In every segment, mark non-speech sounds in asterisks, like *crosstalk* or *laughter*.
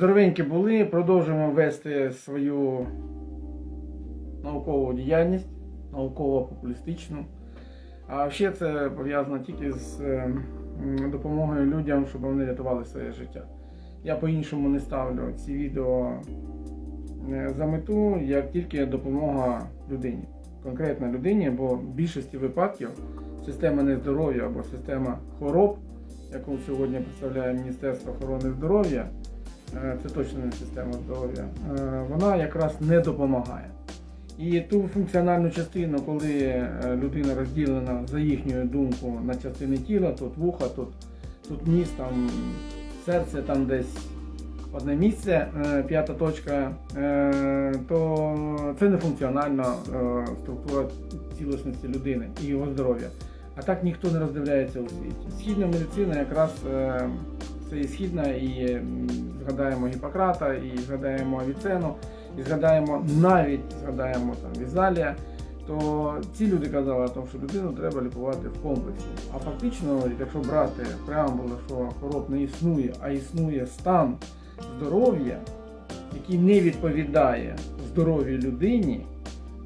Здоровенькі були, продовжуємо вести свою наукову діяльність, науково-популістичну. А ще це пов'язано тільки з е, допомогою людям, щоб вони рятували своє життя. Я по-іншому не ставлю ці відео е, за мету, як тільки допомога людині, конкретно людині, бо в більшості випадків система нездоров'я або система хвороб, яку сьогодні представляє Міністерство охорони здоров'я, е, це точно система здоров'я, е, вона якраз не допомагає. І ту функціональну частину, коли е, людина розділена за їхньою думкою на частини тіла, тут вуха, тут, тут ніс, там серце, там десь одне місце, п'ята точка, то це не функціональна структура цілісності людини і його здоров'я. А так ніхто не роздивляється у світі. Східна медицина якраз це і східна, і згадаємо Гіппократа, і згадаємо Авіцену, і згадаємо навіть згадаємо там Візалія, то ці люди казали, що людину треба лікувати в комплексі. А фактично, якщо брати преамбулу, що хвороб не існує, а існує стан здоров'я, який не відповідає здоров'ю людині,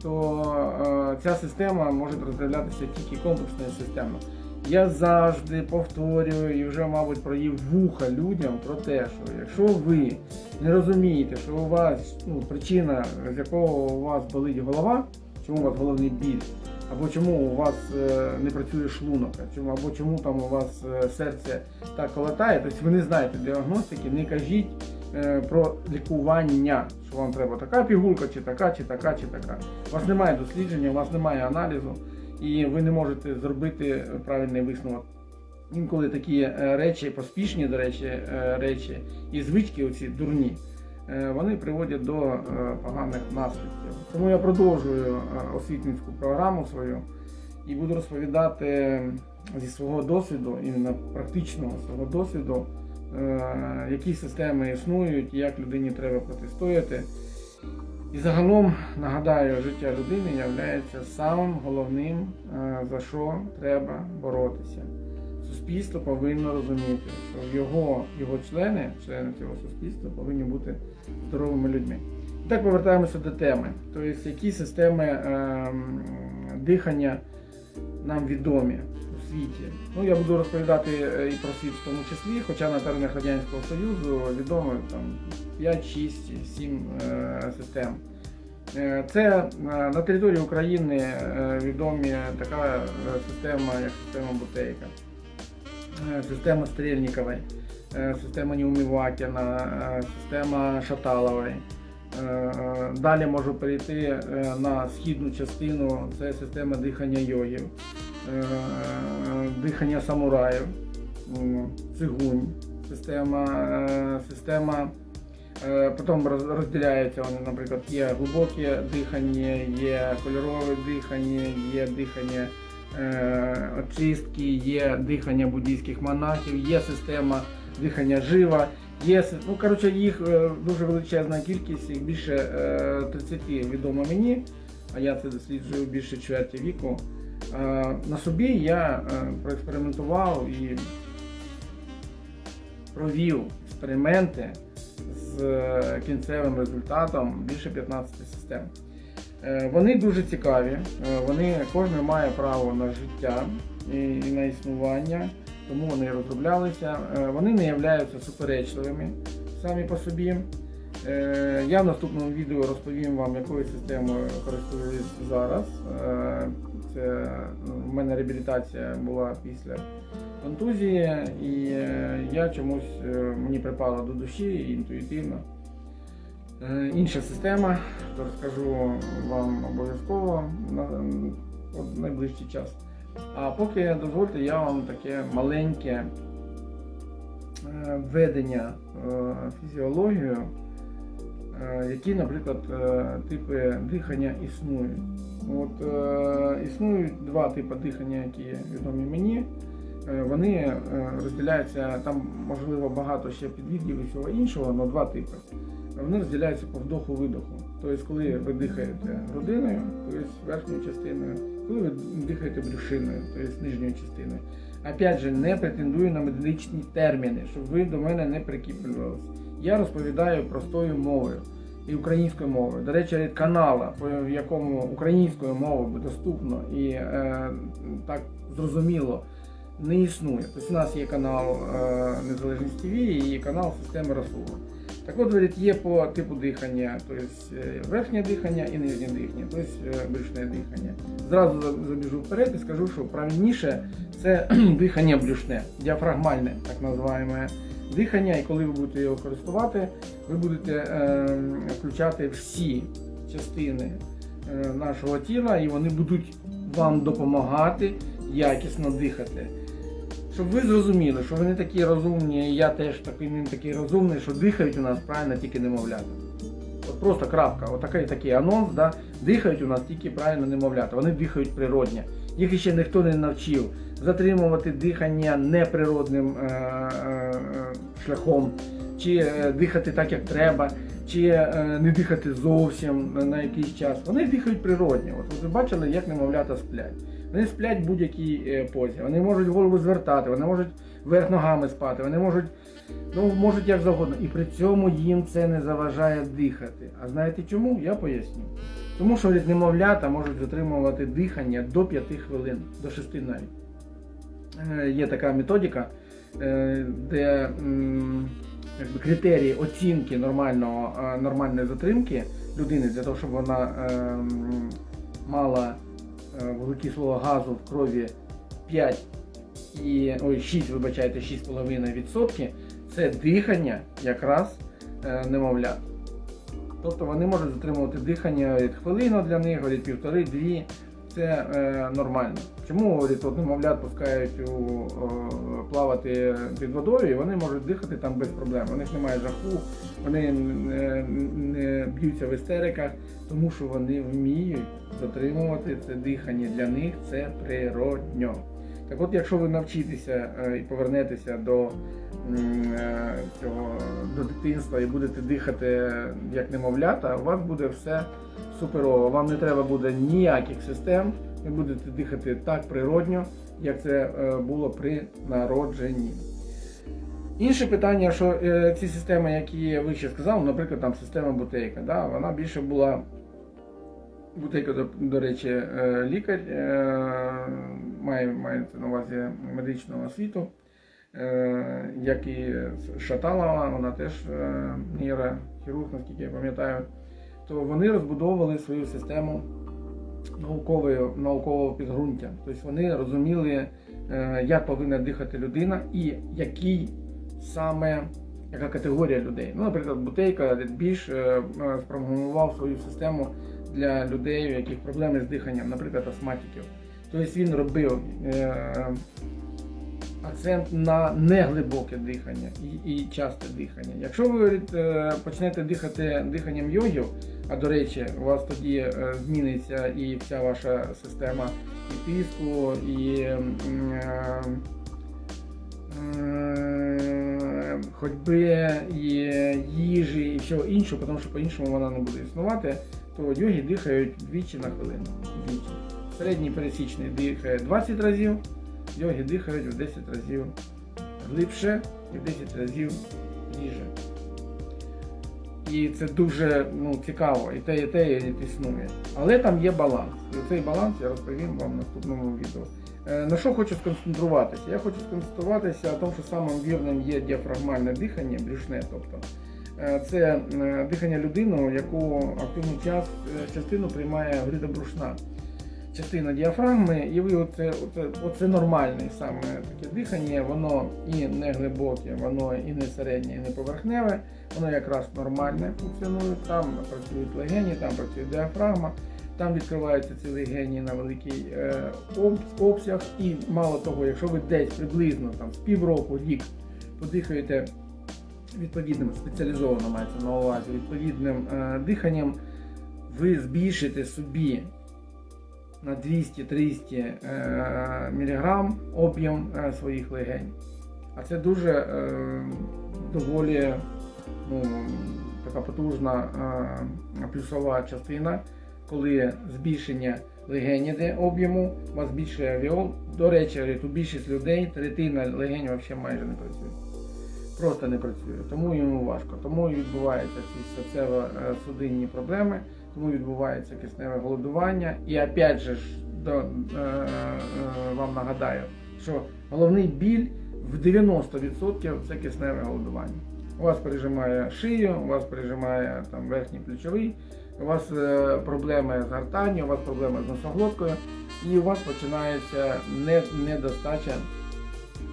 то е, ця система може роздивлятися тільки комплексною системою. Я завжди повторюю і вже, мабуть, проїв вуха людям про те, що якщо ви не розумієте, що у вас ну, причина, з якого у вас болить голова, чому у вас головний біль, або чому у вас е, не працює шлунок, або чому там у вас е, серце так колотає, тобто ви не знаєте діагностики, не кажіть е, про лікування, що вам треба така пігулка, чи така, чи така, чи така. У вас немає дослідження, у вас немає аналізу, і ви не можете зробити правильний висновок. Інколи такі е, речі, поспішні, до речі, е, речі і звички, оці дурні, е, вони приводять до поганих наслідків. Тому я продовжую освітницьку програму свою і буду розповідати зі свого досвіду, іменно практичного свого досвіду, які системи існують, як людині треба протистояти. І загалом нагадаю, життя людини є самим головним, е, за що треба боротися. Суспільство повинно розуміти, що його, його члени, члени цього суспільства, повинні бути здоровими людьми. І так повертаємося до теми. Тобто, які системи ем, дихання нам відомі у світі. Ну, я буду розповідати е, і про світ в тому числі, хоча на теренах Радянського Союзу відомо там 5, 6, 7 е, систем. Е, Це е, на території України е, відомі така система, як система Бутейка, система Стрельнікової, е, система Неумивакіна, е, система Шаталової. Далі можу перейти на східну частину, це система дихання йогів, дихання самураїв, цигунь, система, система Потім роз- розділяються вони, наприклад, є глибоке дихання, є кольорове дихання, є дихання е, очистки, є дихання буддійських монахів, є система дихання жива. Є, ну, коротше, їх е, дуже величезна кількість, їх більше е, 30 відомо мені, а я це досліджую більше чверті віку. Е, На собі я е, проекспериментував і провів експерименти з е, кінцевим результатом більше 15 систем. Е, Вони дуже цікаві, е, вони кожен має право на життя і на існування, тому вони розроблялися. Вони не являються суперечливими самі по собі. Я в наступному відео розповім вам, якою системою користуюсь зараз. Е, ну, в мене реабілітація була після контузії, і е, я чомусь е, мені припала до душі інтуїтивно. Е, Інша система, то розкажу вам обов'язково на найближчий час. А поки дозвольте, я вам таке маленьке е, введення е, фізіологію, е, які, наприклад, е, типи дихання існують. От, е, існують два типи дихання, які відомі мені. Е, Вони е, розділяються, там можливо багато ще підвідів і всього іншого, але два типи. Вони розділяються по вдоху-видоху. Тобто, коли ви дихаєте грудиною, тобто верхньою частиною, коли ви дихаєте брюшиною, тобто нижньою частиною. Опять же, не претендую на медичні терміни, щоб ви до мене не прикіплювалися. Я розповідаю простою мовою і українською мовою. До речі, канала, по в якому українською мовою доступно і е, так зрозуміло не існує. Тобто у нас є канал е, Незалежність ТВ і канал Системи Расула. Так от, говорить, є по типу дихання, тобто е, верхнє дихання і нижнє дихання, тобто е, брюшне дихання. Зразу за- забіжу вперед і скажу, що правильніше це *clears throat* дихання брюшне, діафрагмальне, так називаємо дихання. І коли ви будете його користувати, ви будете е, включати всі частини е, нашого тіла, і вони будуть вам допомагати якісно дихати. Щоб ви зрозуміли, що ви не такі розумні, і я теж такий не такий розумний, що дихають у нас правильно тільки немовлята. От просто крапка, отакий такий анонс, да? дихають у нас тільки правильно немовлята. Вони дихають природньо. Їх ще ніхто не навчив затримувати дихання неприродним е- е- шляхом, чи е, дихати так, як треба, чи е, не дихати зовсім на- якийсь час. Вони дихають природньо. От ви бачили, як немовлята сплять. Вони сплять в будь-якій е, позі. Вони можуть голову звертати, вони можуть вверх ногами спати, вони можуть, ну, можуть як завгодно. І при цьому їм це не заважає дихати. А знаєте чому? Я поясню. Тому що від немовлята можуть затримувати дихання до 5 хвилин, до 6 навіть. Є така методика, де якби, критерії оцінки нормального, е, нормальної затримки людини для того, щоб вона е, мала е, вуглекислого газу в крові 5 і ой, 6, вибачайте, 6,5%, це дихання якраз е, немовлят. Тобто вони можуть затримувати дихання від хвилину для них, від півтори-дві. Це е, нормально. Чому говорить, от немовлят пускають у, е, плавати під водою, і вони можуть дихати там без проблем. У них немає жаху, вони не, не б'ються в істериках, тому що вони вміють затримувати це дихання. Для них це природньо. Так от, якщо ви навчитеся е, і повернетеся до е, цього до дитинства і будете дихати як немовлята, у вас буде все суперово. Вам не треба буде ніяких систем, ви будете дихати так природньо, як це е, було при народженні. Інше питання, що е, ці системи, які я вище сказав, наприклад, там система бутейка, да, вона більше була. Бутейка, до, до речі, е, лікар, має, мається на увазі медичного освіту, як і Шаталова, вона теж нейрохірург, наскільки я пам'ятаю, то вони розбудовували свою систему науковою, наукового підґрунтя. Тобто вони розуміли, е, як повинна дихати людина і який саме яка категорія людей. Ну, наприклад, Бутейка більш е, е, спрограмував свою систему для людей, у яких проблеми з диханням, наприклад, астматиків. Тобто він робив акцент на неглибоке дихання і, і часте дихання. Якщо ви почнете дихати диханням йогів, а до речі, у вас тоді е, зміниться і вся ваша система і тиску, і е, е, ходьби, і їжі, і всього іншого, тому що по-іншому вона не буде існувати, то йоги дихають двічі на хвилину. Двічі. Середній пересічний дихає 20 разів, йоги дихають в 10 разів глибше і в 10 разів ріже. І це дуже ну, цікаво, і те, і те і існує. Але там є баланс. І цей баланс я розповім вам в наступному відео. Е, На що хочу сконцентруватися? Я хочу сконцентруватися на тому, що самим вірним є діафрагмальне дихання, брюшне, тобто. Е, Це е, дихання людини, яку активну час, частину приймає грудобрушна частина діафрагми, і ви оце, оце, оце нормальне саме таке дихання, воно і не глибоке, воно і не середнє, і не поверхневе, воно якраз нормальне функціонує. Там працюють легені, там працює діафрагма, там відкриваються ці легені на великий е, обсяг. І мало того, якщо ви десь приблизно там з півроку, рік подихаєте відповідним спеціалізовано мається на увазі відповідним е, диханням, ви збільшите собі на 200-300 е, мг об'єм своїх легень. А це дуже е, доволі ну, така потужна е, плюсова частина, коли збільшення легень іде об'єму, вас більше авіол. До речі, у більшість людей третина легень взагалі майже не працює. просто не працює. Тому йому важко. Тому і відбуваються ці серцево-судинні проблеми, тому відбувається кисневе голодування. І опять же ж до, е, е, вам нагадаю, що головний біль в 90% це кисневе голодування. У вас пережимає шию, у вас пережимає там верхній плечовий, у вас е, проблеми з гортанню, у вас проблеми з носоглоткою, і у вас починається не- недостача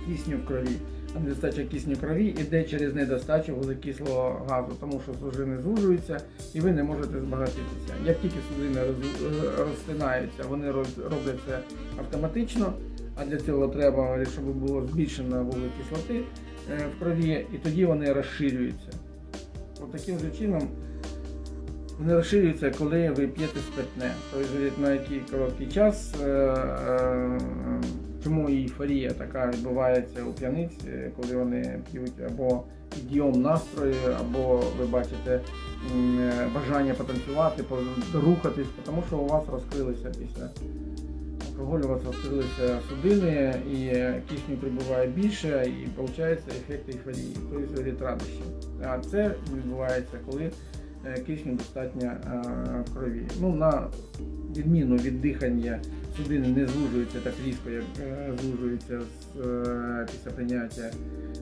кисню в крові. Недостача кисню крові іде через недостачу вуглекислого газу, тому що судини звужуються і ви не можете збагатитися. Як тільки судини роз- е, розтинаються, вони роз- роблять це автоматично, а для цього треба, щоб було збільшено вуглекислоти е, в крові, і тоді вони розширюються. От таким же чином вони розширюються, коли ви п'єте спиртне. Тобто на який короткий час, е, е, чому ейфорія така відбувається у п'яниць, е, коли вони п'ють або підйом настрою, або ви бачите е, бажання потанцювати, рухатись, тому що у вас розкрилися після алкоголю, у вас розкрилися судини, і кисню прибуває більше, і виходить ефект ейфорії, тобто від радощів. А це відбувається, коли е, кисню достатньо е, в крові. Ну, на відміну від дихання судини не звужуються так різко, як е, звужуються з, е, після прийняття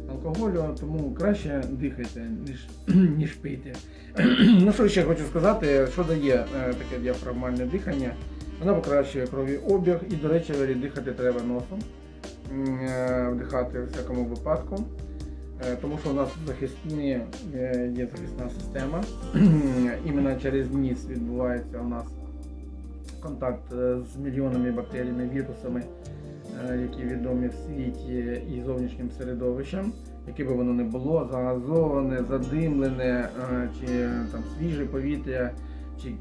алкоголю, тому краще дихайте, ніж, *clears throat* ніж пийте. *clears throat* ну що ще хочу сказати, що дає е, таке діафрагмальне дихання. Воно покращує кровообіг і, до речі, дихати треба носом. Вдихати в всякому випадку. Тому що у нас захисні є захисна система. *clears throat* Іменно через ніс відбувається у нас контакт е, з мільйонами бактеріями, вірусами, е, які відомі в світі і зовнішнім середовищем, яке би воно не було, загазоване, задимлене, е, чи там свіже повітря, чи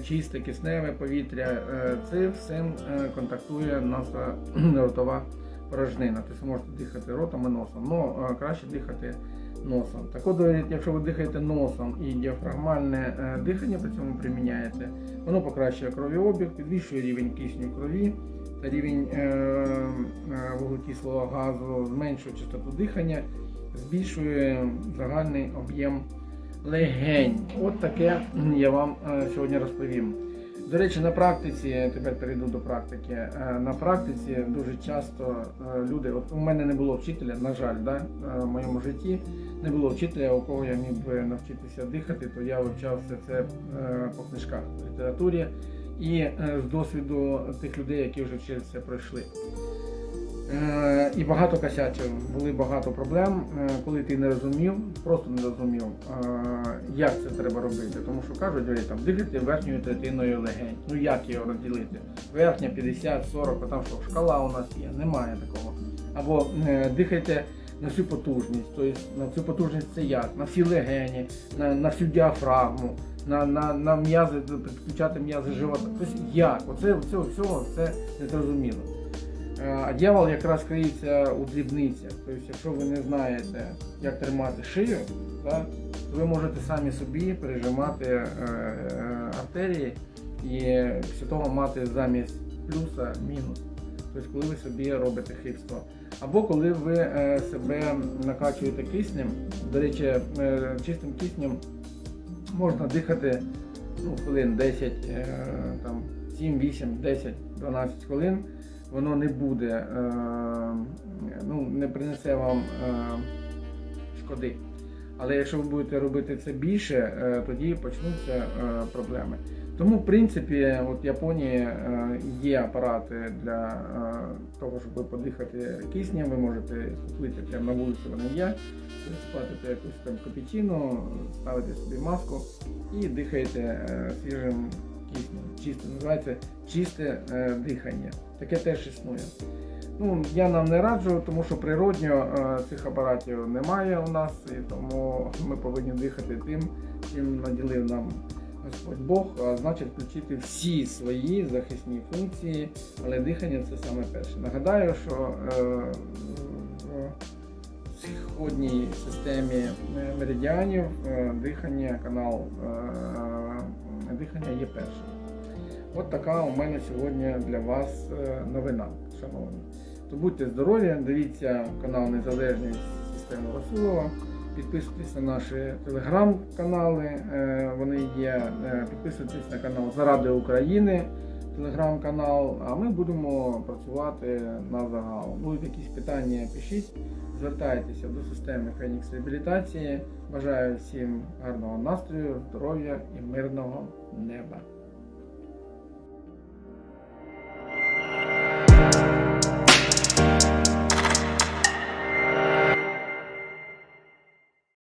чисте кисневе повітря. Це все е, контактує наша *clears throat* ротова порожнина. Тобто можете дихати ротом і носом, але краще дихати носом. Так от, е, якщо ви дихаєте носом і діафрагмальне е, дихання при цьому приміняєте, воно покращує кровообіг, підвищує рівень кисню крові та рівень е, вуглекислого газу, зменшує частоту дихання, збільшує загальний об'єм легень. От таке я вам сьогодні розповім. До речі, на практиці, тепер перейду до практики. е, На практиці дуже часто е, люди, от у мене не було вчителя, на жаль, да, е, в моєму житті не було вчителя, у кого я міг би навчитися дихати, то я вивчав це по книжках в літературі і з досвіду тих людей, які вже через це пройшли. Е, І багато косячив, були багато проблем, е, коли ти не розумів, просто не розумів, е, як це треба робити. Тому що кажуть, там дихайте верхньою третиною легень. Ну як його розділити? Верхня 50, 40, а там що шкала у нас є, немає такого. Або дихайте на всю потужність, тобто на всю потужність це як? На всі легені, на, на всю діафрагму, на, на, на м'язи, підключати м'язи живота. Тобто як? Оце всього це незрозуміло. Е, А дьявол якраз криється у дрібницях. Тобто, якщо ви не знаєте, як тримати шию, то ви можете самі собі пережимати е, е, артерії і після того мати замість плюса мінус. Тобто, коли ви собі робите хибство. Або коли ви себе накачуєте киснем, до речі, чистим киснем можна дихати ну, хвилин 10, е, там, 7, 8, 10, 12 хвилин воно не буде, е, ну, не принесе вам е, шкоди. Але якщо ви будете робити це більше, е, тоді почнуться проблеми. Тому, в принципі, от в Японії є апарати для того, щоб подихати киснем. Ви можете купити прямо на вулиці, вони є. Ви якусь там копійчину, ставите собі маску і дихаєте свіжим киснем. Чисте називається чисте дихання. Таке теж існує. Ну, я нам не раджу, тому що природньо е, цих апаратів немає у нас, і тому ми повинні дихати тим, чим наділив нам Господь Бог, а значить включити всі свої захисні функції, але дихання це саме перше. Нагадаю, що е, в сходній системі меридіанів е, дихання, канал дихання є першим. От така у мене сьогодні для вас е, новина, шановні. То будьте здорові, дивіться канал Незалежність систему Расулова. Підписуйтесь на наші телеграм-канали, е, вони є. Е, Підписуйтесь на канал Заради України, телеграм-канал, а ми будемо працювати на загал. Будуть якісь питання, пишіть, звертайтеся до системи Фенікс Реабілітації. Бажаю всім гарного настрою, здоров'я і мирного неба.